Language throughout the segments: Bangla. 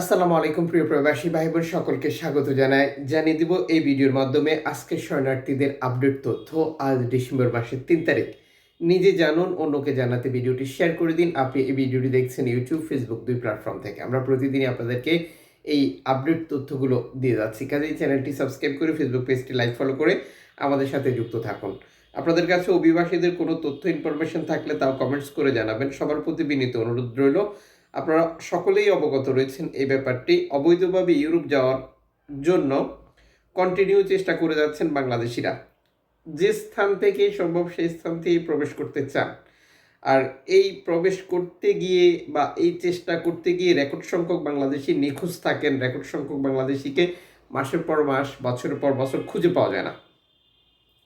আসসালামু আলাইকুম, প্রিয় প্রবাসী ভাই বোন সকলকে স্বাগত জানাই। জানিয়ে দিব এই ভিডিওর মাধ্যমে আজকের শরণার্থীদের আপডেট তথ্য আজ ডিসেম্বর মাসের তিন তারিখ। নিজে জানুন, অন্যকে জানাতে ভিডিওটি শেয়ার করে দিন। আপনি এই ভিডিওটি দেখছেন ইউটিউব, ফেসবুক দুই প্ল্যাটফর্ম থেকে। আমরা প্রতিদিনই আপনাদেরকে এই আপডেট তথ্যগুলো দিয়ে যাচ্ছি। কাজেই চ্যানেলটি সাবস্ক্রাইব করে ফেসবুক পেজটি লাইক, ফলো করে আমাদের সাথে যুক্ত থাকুন। আপনাদের কাছে অভিবাসীদের কোনো তথ্য, ইনফরমেশন থাকলে তাও কমেন্টস করে জানাবেন। সবার প্রতি বিনীত অনুরোধ রইল। আপনারা সকলেই অবগত রয়েছেন এই ব্যাপারটি। অবৈধভাবে ইউরোপ যাওয়ার জন্য কন্টিনিউ চেষ্টা করে যাচ্ছেন বাংলাদেশিরা। যে স্থান থেকে সম্ভব সেই স্থান থেকে প্রবেশ করতে চান। আর এই প্রবেশ করতে গিয়ে বা এই চেষ্টা করতে গিয়ে রেকর্ড সংখ্যক বাংলাদেশি নিখোঁজ থাকেন। রেকর্ড সংখ্যক বাংলাদেশিকে মাসের পর মাস, বছরের পর বছর খুঁজে পাওয়া যায় না।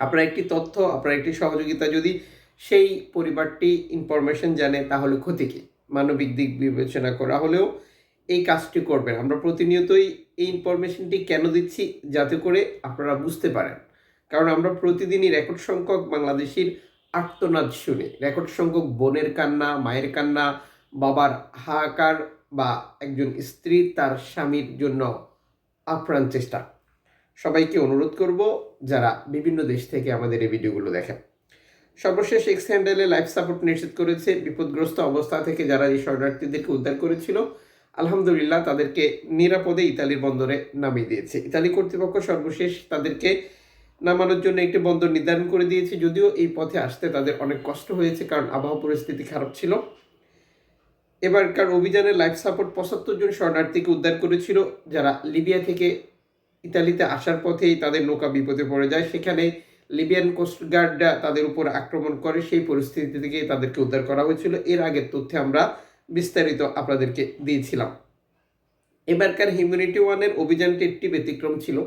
আপনার একটি তথ্য, আপনার একটি সহযোগিতা যদি সেই পরিবারটি ইনফরমেশন জানে, তাহলে ক্ষতি কী? মানবিক দিক বিবেচনা করা হলেও এই কাজটি করবেন। আমরা প্রতিনিয়তই এই ইনফরমেশনটি কেন দিচ্ছি যাতে করে আপনারা বুঝতে পারেন। কারণ আমরা প্রতিদিনই রেকর্ড সংখ্যক বাংলাদেশির আর্তনাদ শুনি। রেকর্ড সংখ্যক বোনের কান্না, মায়ের কান্না, বাবার হাহাকার বা একজন স্ত্রী তার স্বামীর জন্য আপ্রাণ চেষ্টা। সবাইকে অনুরোধ করব যারা বিভিন্ন দেশ থেকে আমাদের এই ভিডিওগুলো দেখেন। সর্বশেষ এক্স হ্যান্ডেলে লাইফ সাপোর্ট নিশ্চিত করেছে। বিপদগ্রস্ত অবস্থা থেকে যারা এই শরণার্থীদেরকে উদ্ধার করেছিল, আলহামদুলিল্লাহ তাদেরকে নিরাপদে ইতালির বন্দরে নামিয়ে দিয়েছে। ইতালি কর্তৃপক্ষ সর্বশেষ তাদেরকে নামানোর জন্য একটি বন্দর নির্ধারণ করে দিয়েছে। যদিও এই পথে আসতে তাদের অনেক কষ্ট হয়েছে, কারণ আবহাওয়া পরিস্থিতি খারাপ ছিল। এবারকার অভিযানে লাইফ সাপোর্ট পঁচাত্তর জন শরণার্থীকে উদ্ধার করেছিল। যারা লিবিয়া থেকে ইতালিতে আসার পথেই তাদের নৌকা বিপদে পড়ে যায়। সেখানে লিবিয়ান কোস্টগার্ডরা তাদের উপর আক্রমণ করে, সেই পরিস্থিতি থেকে তাদেরকে উদ্ধার করা হয়েছিল। এর আগের তথ্যে আমরা বিস্তারিত আপনাদেরকে দিয়েছিলাম। এবারকার হিউম্যানিটি ওয়ানের অভিযানটি একটি ব্যতিক্রম ছিল।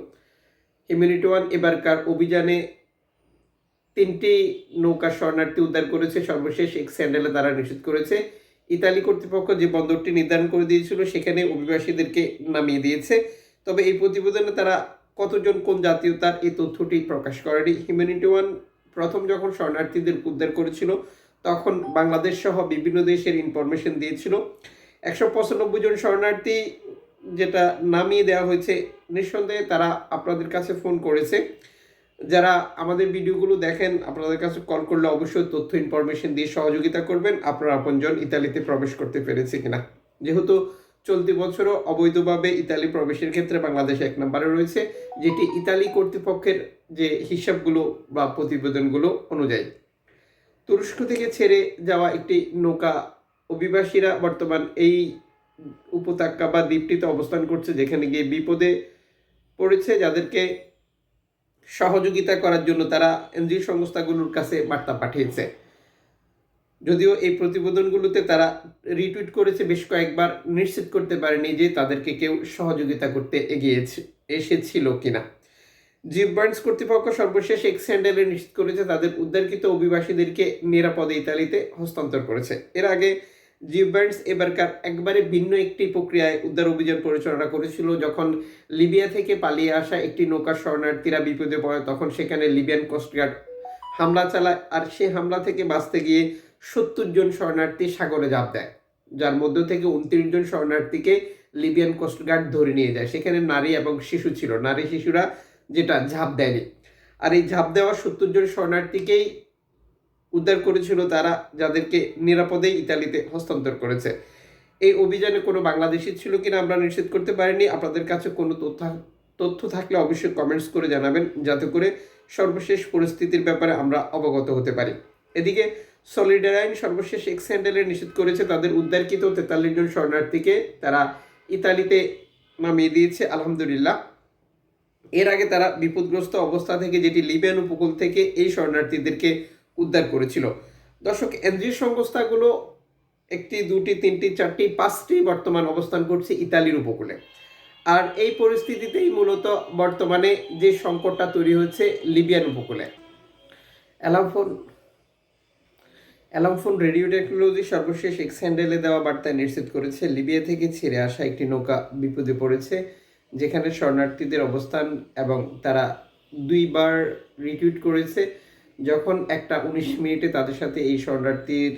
হিউম্যানিটি ওয়ান এবারকার অভিযানে তিনটি নৌকা শরণার্থী উদ্ধার করেছে। সর্বশেষ এক স্যান্ডেলে তারা নিষেধ করেছে। ইতালি কর্তৃপক্ষ যে বন্দরটি নির্ধারণ করে দিয়েছিল, সেখানে অভিবাসীদেরকে নামিয়ে দিয়েছে। তবে এই প্রতিবেদনে তারা কতজন কোন জাতীয়তার এই তথ্যটি প্রকাশ করেনি। হিউম্যানিটি ওয়ান প্রথম যখন শরণার্থীদের উদ্ধার করেছিল, তখন বাংলাদেশ সহ বিভিন্ন দেশের ইনফরমেশন দিয়েছিল। একশো পঁচানব্বই জন শরণার্থী যেটা নামিয়ে দেওয়া হয়েছে, নিঃসন্দেহে তারা আপনাদের কাছে ফোন করেছে। যারা আমাদের ভিডিওগুলো দেখেন, আপনাদের কাছে কল করলে অবশ্যই তথ্য ইনফরমেশন দিয়ে সহযোগিতা করবেন। আপনার আপনজন ইতালিতে প্রবেশ করতে পেরেছে কিনা। যেহেতু চলতি বছরও অবৈধভাবে ইতালি প্রবেশের ক্ষেত্রে বাংলাদেশ এক নম্বরে রয়েছে, যেটি ইতালি কর্তৃপক্ষের যে হিসাবগুলো বা প্রতিবেদনগুলো অনুযায়ী। তুরস্ক থেকে ছেড়ে যাওয়া একটি নৌকা অভিবাসীরা বর্তমান এই উপত্যকা বা দ্বীপটিতে অবস্থান করছে, যেখানে গিয়ে বিপদে পড়েছে, যাদেরকে সহযোগিতা করার জন্য তারা এনজিও সংস্থাগুলোর কাছে বার্তা পাঠিয়েছে। যদিও এই প্রতিবেদনগুলোতে তারা রিটুইট করেছে, বেশ কয়েকবার নিশ্চিত করতে পারেনি যে তাদেরকে কেউ সহযোগিতা করতে এগিয়েছে, এসেছিল কিনা। জিপ বার্নস কর্তৃপক্ষ সর্বশেষ এক্স হ্যান্ডেলে নিশ্চিত করেছে, তাদের উদ্ধারকৃত অভিবাসীদেরকে নিরাপদে ইতালিতে হস্তান্তর করেছে। এর আগে জিপ বার্নস এবারকার একবারে ভিন্ন একটি প্রক্রিয়ায় উদ্ধার অভিযান পরিচালনা করেছিল। যখন লিবিয়া থেকে পালিয়ে আসা একটি নৌকা শরণার্থীরা বিপদে পড়ে, তখন সেখানে লিবিয়ান কোস্টগার্ড হামলা চালায়, আর সে হামলা থেকে বাঁচতে গিয়ে সত্তর জন শরণার্থী সাগরে ঝাঁপ দেয়। যার মধ্য থেকে উনত্রিশ জন শরণার্থীকে লিবিয়ান কোস্টগার্ড ধরে নিয়ে যায়। সেখানে নারী এবং শিশু ছিল। নারী শিশুরা যেটা ঝাঁপ দেয়নি। আর এই ঝাঁপ দেওয়া সত্তর জন শরণার্থীকেই উদ্ধার করেছিল তারা, যাদেরকে নিরাপদে ইতালিতে হস্তান্তর করেছে। এই অভিযানে কোনো বাংলাদেশি ছিল কিনা আমরা নিশ্চিত করতে পারিনি। আপনাদের কাছে কোনো তথ্য তথ্য থাকলে অবশ্যই কমেন্টস করে জানাবেন। যাতে করে সর্বশেষ পরিস্থিতির ব্যাপারে আমরা অবগত হতে পারি। এদিকে সলিডারাইন সর্বশেষ এক্স নিষেধ করেছে তাদের উদ্ধারকৃত তেতাল্লিশ জন শরণার্থীকে। তারা ইতালিতে নামিয়ে দিয়েছে, আলহামদুলিল্লাহ। এর আগে তারা বিপদগ্রস্ত অবস্থা থেকে যেটি লিবিয়ান উপকূল থেকে এই শরণার্থীদেরকে উদ্ধার করেছিল। দর্শক এনজিও সংস্থাগুলো একটি, দুটি, তিনটি, চারটি, পাঁচটি বর্তমান অবস্থান করছে ইতালির উপকূলে। আর এই পরিস্থিতিতেই মূলত বর্তমানে যে সংকটটা তৈরি হচ্ছে লিবিয়ান উপকূলে। Alarm Phone Alarm Phone radio technology সর্বশেষ এক্স হ্যান্ডেলে দেওয়া বার্তায় নিশ্চিত করেছে, লিবিয়া থেকে ছেড়ে আসা একটি নৌকা বিপদে পড়েছে, যেখানে শরণার্থীদের অবস্থান এবং তারা দুইবার রিটুইট করেছে। যখন একটা উনিশ মিনিটে তাদের সাথে এই শরণার্থীর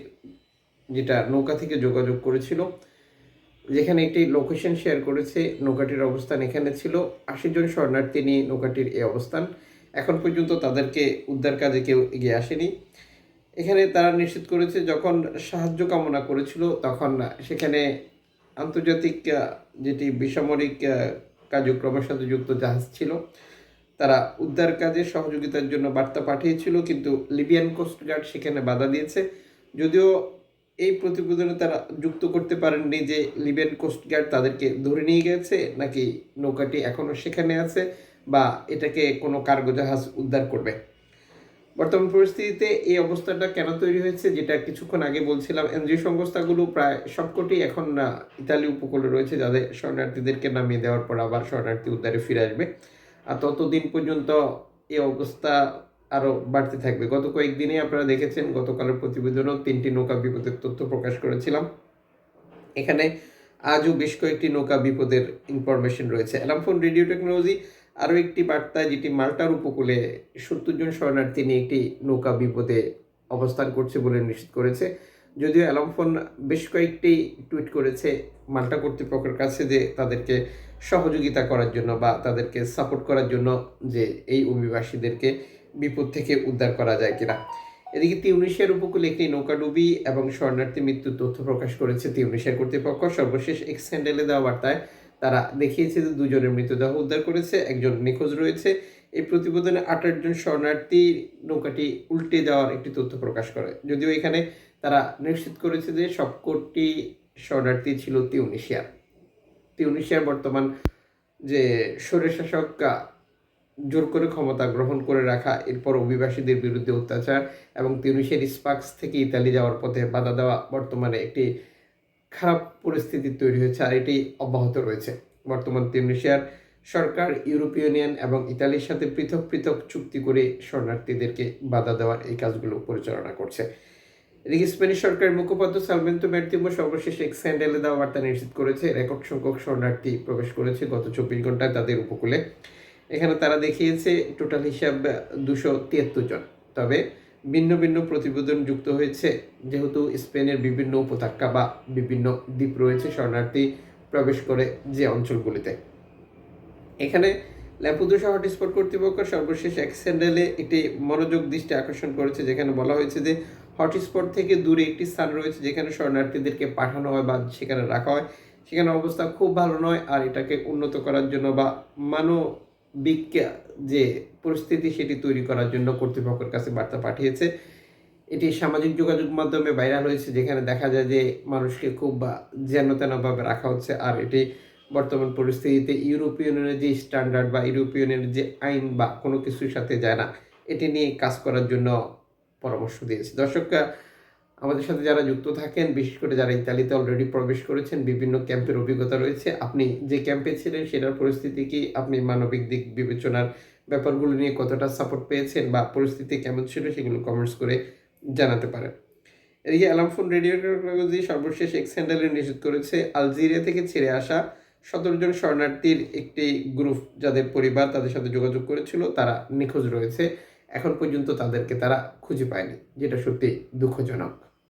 যেটা নৌকা থেকে যোগাযোগ করেছিল, যেখানে একটি লোকেশন শেয়ার করেছে, নৌকাটির অবস্থান এখানে ছিল। আশি জন শরণার্থী নিয়ে নৌকাটির এই অবস্থান। এখন পর্যন্ত তাদেরকে উদ্ধার কাজে কেউ এগিয়ে আসেনি। এখানে তারা নিশ্চিত করেছে যখন সাহায্য কামনা করেছিল তখন সেখানে আন্তর্জাতিক যেটি বেসামরিক কার্যক্রমের সাথে যুক্ত জাহাজ ছিল, তারা উদ্ধার কাজে সহযোগিতার জন্য বার্তা পাঠিয়েছিল, কিন্তু লিবিয়ান কোস্টগার্ড সেখানে বাধা দিয়েছে। যদিও এই প্রতিবেদনে তারা যুক্ত করতে পারেননি যে লিবিয়ান কোস্টগার্ড তাদেরকে ধরে নিয়ে গেছে নাকি নৌকাটি এখনও সেখানে আছে বা এটাকে কোনো কার্গো জাহাজ উদ্ধার করবে। বর্তমান পরিস্থিতিতে এই অবস্থাটা কেন তৈরি হয়েছে, যেটা কিছুক্ষণ আগে বলছিলাম, এনজিও সংস্থাগুলো প্রায় সবকটি এখন ইতালি উপকূলে রয়েছে, যাদের শরণার্থীদেরকে নামিয়ে দেওয়ার পর আবার শরণার্থী উদ্ধারে ফিরে আসবে। আর ততদিন পর্যন্ত এই অবস্থা আরও বাড়তে থাকবে। গত কয়েকদিনে আপনারা দেখেছেন, গতকালের প্রতিবেদনেও তিনটি নৌকা বিপদের তথ্য প্রকাশ করেছিলাম। এখানে আজও বেশ কয়েকটি নৌকা বিপদের ইনফরমেশন রয়েছে। অ্যালামফোন রেডিও টেকনোলজি আরও একটি বার্তা যেটি মাল্টার উপকূলে সত্তর জন শরণার্থী নিয়ে একটি নৌকা বিপদে অবস্থান করছে বলে নিশ্চিত করেছে। যদিও অ্যালামফোন বেশ কয়েকটি টুইট করেছে মাল্টা কর্তৃপক্ষের কাছে যে তাদেরকে সহযোগিতা করার জন্য বা তাদেরকে সাপোর্ট করার জন্য যে এই অভিবাসীদেরকে বিপদ থেকে উদ্ধার করা যায় কিনা। এদিকে তিউনিশিয়ার উপকূলে একটি নৌকাডুবি এবং শরণার্থী মৃত্যুর তথ্য প্রকাশ করেছে তিউনিশিয়ার কর্তৃপক্ষ। সর্বশেষ এক্স হ্যান্ডেলে দেওয়া বার্তায় তারা দেখিয়েছে যে দুজনের মৃতদেহ উদ্ধার করেছে একজন নিখোঁজ রয়েছে। এই প্রতিবেদনে আঠাশ জন শরণার্থী নৌকাটি উল্টে যাওয়ার একটি তথ্য প্রকাশ করে। যদিও এখানে তারা নিশ্চিত করেছে যে সবকটি শরণার্থী ছিল তিউনিশিয়ার। তিউনিশিয়ার বর্তমান যে আহ, জোর করে ক্ষমতা গ্রহণ করে রাখা এরপর অভিবাসীদের বিরুদ্ধে অত্যাচার এবং তিউনিশিয়ার স্পাক্স থেকে ইতালি যাওয়ার পথে বাধা দেওয়া বর্তমানে একটি খারাপ পরিস্থিতি তৈরি হয়েছে আর এটি অব্যাহত রয়েছে। বর্তমান তিউনিশিয়ার সরকার, ইউরোপীয় ইউনিয়ন এবং ইতালির সাথে পৃথক পৃথক চুক্তি করে শরণার্থীদেরকে বাধা দেওয়ার এই কাজগুলো পরিচালনা করছে। এদিকে স্পেনিশ সরকারের মুখপাত্র সালভেন্তো ম্যার্তিমো সর্বশেষ এক স্যান্ডেলে দেওয়া বার্তা নিশ্চিত করেছে, রেকর্ড সংখ্যক শরণার্থী প্রবেশ করেছে গত চব্বিশ ঘন্টায় তাদের উপকূলে। এখানে তারা দেখিয়েছে, টোটাল হিসাব দুশো তিয়াত্তর জন। তবে ভিন্ন ভিন্ন প্রতিবেদন যুক্ত হয়েছে। যেহেতু স্পেনের বিভিন্ন উপত্যকা বা বিভিন্ন দ্বীপ রয়েছে, শরণার্থী প্রবেশ করে যে অঞ্চলগুলিতে। এখানে ল্যাপুদোসা হটস্পট কর্তৃপক্ষ সর্বশেষ এক স্যান্ডেলে একটি মনোযোগ দৃষ্টি আকর্ষণ করেছে, যেখানে বলা হয়েছে যে হটস্পট থেকে দূরে একটি স্থান রয়েছে, যেখানে শরণার্থীদেরকে পাঠানো হয় বা সেখানে রাখা হয়। সেখানে অবস্থা খুব ভালো নয়, আর এটাকে উন্নত করার জন্য বা মানবিক যে পরিস্থিতি সেটি তৈরি করার জন্য কর্তৃপক্ষের কাছে বার্তা পাঠিয়েছে। এটি সামাজিক যোগাযোগ মাধ্যমে ভাইরাল হয়েছে, যেখানে দেখা যায় যে মানুষকে খুব যেন তেনভাবে রাখা হচ্ছে। আর এটি বর্তমান পরিস্থিতিতে ইউরোপীয় ইউনিয়নের যে স্ট্যান্ডার্ড বা ইউরোপীয় ইউনিয়নের যে আইন বা কোনো কিছুর সাথে যায় না, এটি নিয়ে কাজ করার জন্য পরামর্শ দিয়েছে। দর্শকরা আমাদের সাথে যারা যুক্ত থাকেন, বিশেষ করে যারা ইতালিতে অলরেডি প্রবেশ করেছেন, বিভিন্ন ক্যাম্পের অভিজ্ঞতা রয়েছে। আপনি যে ক্যাম্পে ছিলেন, সেটার পরিস্থিতি কি? আপনি মানবিক দিক বিবেচনার ব্যাপারগুলো নিয়ে কতটা সাপোর্ট পেয়েছেন বা পরিস্থিতি কেমন ছিল সেগুলো কমেন্টস করে জানাতে পারেন। এদিকে অ্যালামফোন রেডিও টেকনোলজি সর্বশেষ এক্স হ্যান্ডেলে নিশ্চিত করেছে আলজেরিয়া থেকে ছেড়ে আসা সতেরো জন শরণার্থীর একটি গ্রুপ যাদের পরিবার তাদের সাথে যোগাযোগ করেছিল, তারা নিখোঁজ রয়েছে। এখন পর্যন্ত তাদেরকে তারা খুঁজে পায়নি, যেটা সত্যি দুঃখজনক।